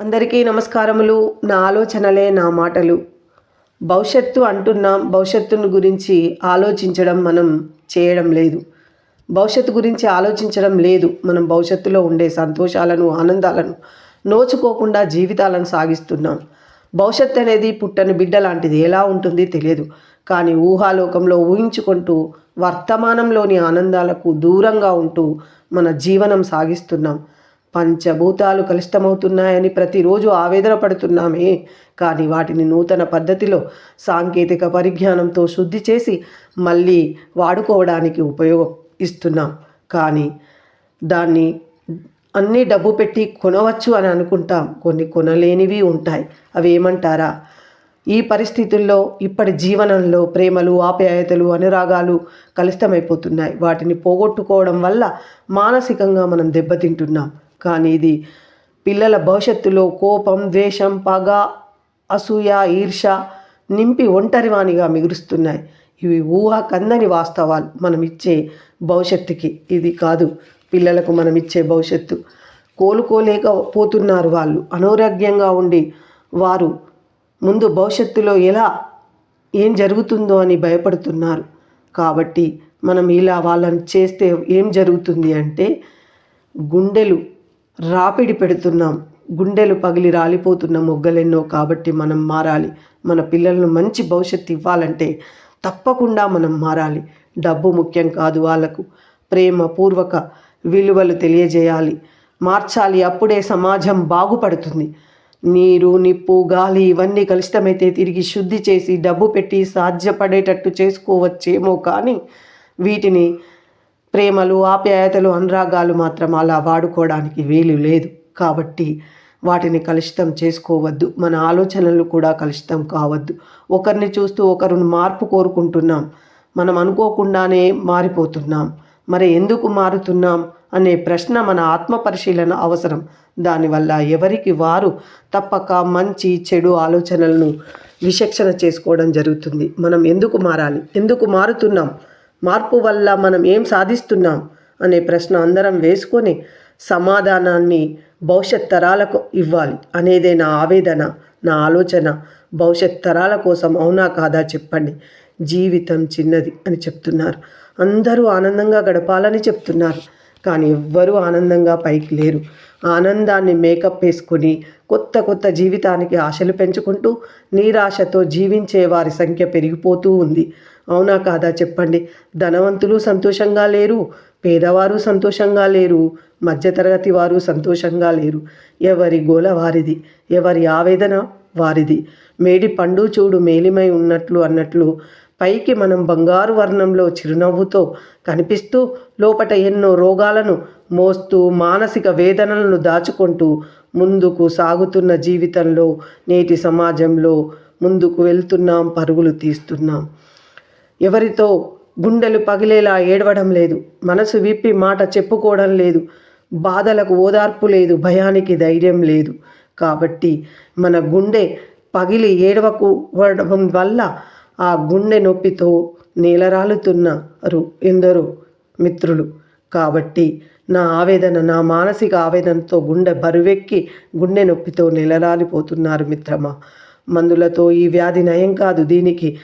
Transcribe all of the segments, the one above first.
అందరికీ నమస్కారములు. నా ఆలోచనలే నా మాటలు. భవిష్యత్తు అంటున్నాం. భవిష్యత్తును గురించి ఆలోచించడం మనం చేయడం లేదు. భవిష్యత్తు గురించి ఆలోచించడం లేదు. మనం భవిష్యత్తులో ఉండే సంతోషాలను ఆనందాలను నోచుకోకుండా జీవితాలను సాగిస్తున్నాం. భవిష్యత్తు అనేది పుట్టని బిడ్డ లాంటిది. ఎలా ఉంటుంది తెలియదు. కానీ ఊహాలోకంలో ఊహించుకుంటూ వర్తమానంలోని ఆనందాలకు దూరంగా ఉంటూ మన జీవనం సాగిస్తున్నాం. పంచభూతాలు కలుషితమవుతున్నాయని ప్రతిరోజు ఆవేదన పడుతున్నామే కానీ వాటిని నూతన పద్ధతిలో సాంకేతిక పరిజ్ఞానంతో శుద్ధి చేసి మళ్ళీ వాడుకోవడానికి ఉపయోగిస్తున్నాం. కానీ దాన్ని అన్నీ డబ్బు పెట్టి కొనవచ్చు అని అనుకుంటాం. కొన్ని కొనలేనివి ఉంటాయి. అవి ఏమంటారా ఈ పరిస్థితుల్లో ఇప్పటి జీవనంలో ప్రేమలు ఆప్యాయతలు అనురాగాలు కలుషితమైపోతున్నాయి. వాటిని పోగొట్టుకోవడం వల్ల మానసికంగా మనం దెబ్బతింటున్నాం. కానీ ఇది పిల్లల భవిష్యత్తులో కోపం ద్వేషం పగ అసూయ ఈర్ష నింపి ఒంటరివాణిగా మిగులుస్తున్నాయి. ఇవి ఊహ కందని వాస్తవాలు మనం ఇచ్చే భవిష్యత్తుకి. ఇది కాదు పిల్లలకు మనం ఇచ్చే భవిష్యత్తు. కోలుకోలేకపోతున్నారు వాళ్ళు. అనారోగ్యంగా ఉండి వారు ముందు భవిష్యత్తులో ఎలా ఏం జరుగుతుందో అని భయపడుతున్నారు. కాబట్టి మనం ఇలా వాళ్ళని చేస్తే ఏం జరుగుతుంది అంటే గుండెలు రాపిడి పెడుతున్నాం. గుండెలు పగిలి రాలిపోతున్న మొగ్గలెన్నో కాబట్టి మనం మారాలి. మన పిల్లలను మంచి భవిష్యత్తు ఇవ్వాలంటే తప్పకుండా మనం మారాలి. డబ్బు ముఖ్యం కాదు వాళ్ళకు ప్రేమ పూర్వక విలువలు తెలియజేయాలి. మార్చాలి. అప్పుడే సమాజం బాగుపడుతుంది. నీరు నిప్పు గాలి ఇవన్నీ కలుషితమైతే తిరిగి శుద్ధి చేసి డబ్బు పెట్టి సాధ్యపడేటట్టు చేసుకోవచ్చేమో కానీ వీటిని ప్రేమలు ఆప్యాయతలు అనురాగాలు మాత్రం అలా వాడుకోవడానికి వీలు లేదు. కాబట్టి వాటిని కలుషితం చేసుకోవద్దు. మన ఆలోచనలు కూడా కలుషితం కావద్దు. ఒకరిని చూస్తూ ఒకరు మార్పు కోరుకుంటున్నాం. మనం అనుకోకుండానే మారిపోతున్నాం. మరి ఎందుకు మారుతున్నాం అనే ప్రశ్న మన ఆత్మ పరిశీలన అవసరం. దానివల్ల ఎవరికి వారు తప్పక మంచి చెడు ఆలోచనలను విచక్షణ చేసుకోవడం జరుగుతుంది. మనం ఎందుకు మారాలి? ఎందుకు మారుతున్నాం? మార్పు వల్ల మనం ఏం సాధిస్తున్నాం? అనే ప్రశ్న అందరం వేసుకొని సమాధానాన్ని భవిష్యత్ తరాలకు ఇవ్వాలి అనేదే నా ఆవేదన నా ఆలోచన. భవిష్యత్ తరాల కోసం అవునా కాదా చెప్పండి. జీవితం చిన్నది అని చెప్తున్నారు. అందరూ ఆనందంగా గడపాలని చెప్తున్నారు. కానీ ఎవ్వరూ ఆనందంగా పైకి లేరు. ఆనందాన్ని మేకప్ వేసుకొని కొత్త కొత్త జీవితానికి ఆశలు పెంచుకుంటూ నీరాశతో జీవించే వారి సంఖ్య పెరిగిపోతూ ఉంది. అవునా కాదా చెప్పండి? ధనవంతులు సంతోషంగా లేరు పేదవారు సంతోషంగా లేరు మధ్యతరగతి వారు సంతోషంగా లేరు. ఎవరి గోల వారిది ఎవరి ఆవేదన వారిది. మేడి పండు చూడు మేలిమై ఉన్నట్లు అన్నట్లు పైకి మనం బంగారు వర్ణంలో చిరునవ్వుతో కనిపిస్తూ లోపట ఎన్నో రోగాలను మోస్తూ మానసిక వేదనలను దాచుకుంటూ ముందుకు సాగుతున్న జీవితంలో నేటి సమాజంలో ముందుకు వెళ్తున్నాం పరుగులు తీస్తున్నాం. ఎవరితో గుండెలు పగిలేలా ఏడవడం లేదు మనసు విప్పి మాట చెప్పుకోవడం లేదు బాధలకు ఓదార్పు లేదు భయానికి ధైర్యం లేదు. కాబట్టి మన గుండె పగిలి ఏడవకపోవడం వల్ల ఆ గుండె నొప్పితో నేలరాలుతున్నారు ఎందరో మిత్రులు. కాబట్టి నా ఆవేదన నా మానసిక ఆవేదనతో గుండె బరువెక్కి గుండె నొప్పితో నెలరాలిపోతున్నారు మిత్రమా. మందులతో ఈ వ్యాధి నయం కాదు. దీనికి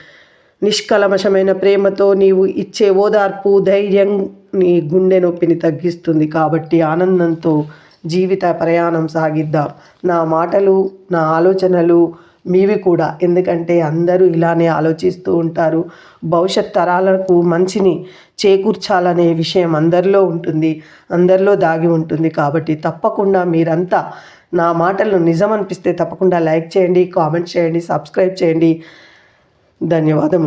నిష్కలమశమైన ప్రేమతో నీవు ఇచ్చే ఓదార్పు ధైర్యం నీ గుండె నొప్పిని తగ్గిస్తుంది. కాబట్టి ఆనందంతో జీవిత ప్రయాణం సాగిద్దాం. నా మాటలు నా ఆలోచనలు మీవి కూడా. ఎందుకంటే అందరూ ఇలానే ఆలోచిస్తూ ఉంటారు. భవిష్యత్ తరాలకు మంచిని చేకూర్చాలనే విషయం అందరిలో ఉంటుంది. అందరిలో దాగి ఉంటుంది. కాబట్టి తప్పకుండా మీరంతా నా మాటలు నిజం అనిపిస్తే తప్పకుండా లైక్ చేయండి కామెంట్ చేయండి సబ్స్క్రైబ్ చేయండి. ధన్యవాదములు.